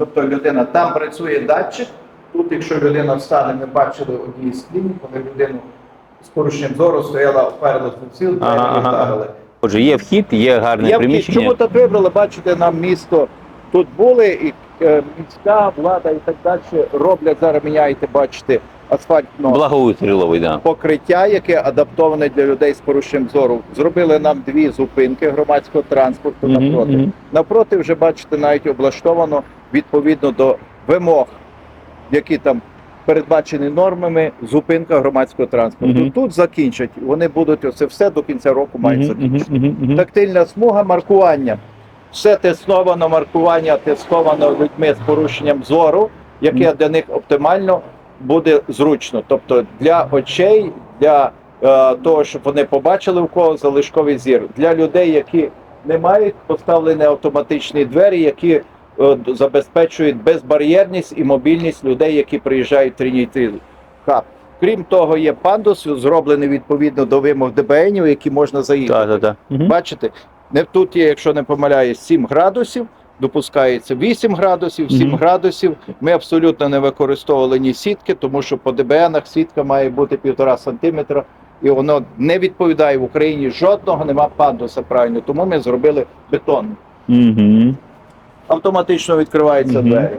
Тобто людина там працює датчик. Тут, якщо людина встане, ми бачили одній з клінік, коли людину з порушенням зору стояла попереду суцил, двері Ага, ага. Отже, є вхід, є гарне вхід. приміщення. Чому так вибрали? Бачите, нам місто тут були, і е, міська влада і так далі роблять зараз, міняєте, бачите, асфальтно Благоустріловий, да. покриття, яке адаптоване для людей з порушенням зору. Зробили нам дві зупинки громадського транспорту Мгм, напроти. мгм. Напроти вже бачите, навіть облаштовано відповідно до вимог, які там передбачені нормами, зупинка громадського транспорту. Мгм. Тут закінчать. Вони будуть оце все до кінця року мають Мгм, закінчити. мгм, мгм. Тактильна смуга маркування. Все тестовано, маркування тестовано людьми з порушенням зору, яке для них оптимально буде зручно. Тобто для очей, для е, того, щоб вони побачили у кого залишковий зір. Для людей, які не мають поставлені автоматичні двері, які забезпечують безбар'єрність і мобільність людей, які приїжджають в Trinity Hub. Крім того, є пандус, зроблений відповідно до вимог ДБНів, які можна заїхати. Так, так, так. Бачите, не тут є, якщо не помиляюсь, 7 градусів, допускається 8 градусів, 7 Мгм. градусів. Ми абсолютно не використовували ні сітки, тому що по ДБНах сітка має бути 1,5 сантиметра, і воно не відповідає в Україні жодного, нема пандуса правильно. Тому ми зробили бетон. Мгм. Автоматично відкриваються двері.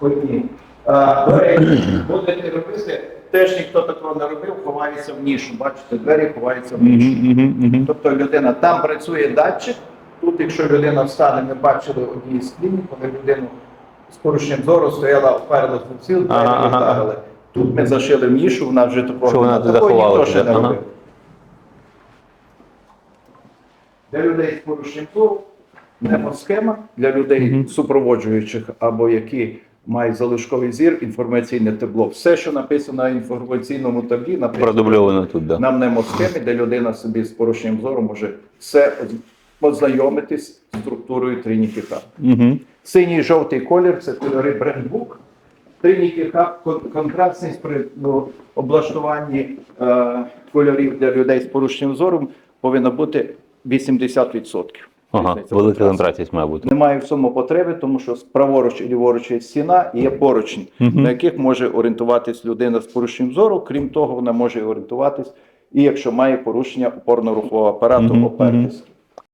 Одні. А, до речі, будете робити, теж ніхто такого не робив, ховається в нішу. Бачите, двері ховаються в нішу. Тобто людина там працює датчик. Тут, якщо людина встане, ми бачили одній з клінік, коли людину з порушенням зору стояла попереду суцил, двері Ага, ага, вдарили. Тут ми зашили в нішу, вона вже такого Що вона туди Такого ніхто ще не ага. робив. Для людей з порушенням зору схема для людей супроводжуючих або які мають залишковий зір, інформаційне табло. Все, що написано на інформаційному таблі, Продубльовано тут, да. на мнемосхемі, де людина собі з порушенням зору може все оз- познайомитись з структурою Trinity Hub. Мгм. Синій жовтий колір це кольори брендбук. Trinity Hub контрастність при ну, облаштуванні е, кольорів для людей з порушенням зору повинна бути 80%. Ага, Різниця велика контрастність має бути. Немає в цьому потреби, тому що праворуч і ліворуч є стіна і є поручні, угу. на яких може орієнтуватись людина з порушенням зору. Крім того, вона може орієнтуватись і якщо має порушення опорно-рухового апарату, угу. опертись.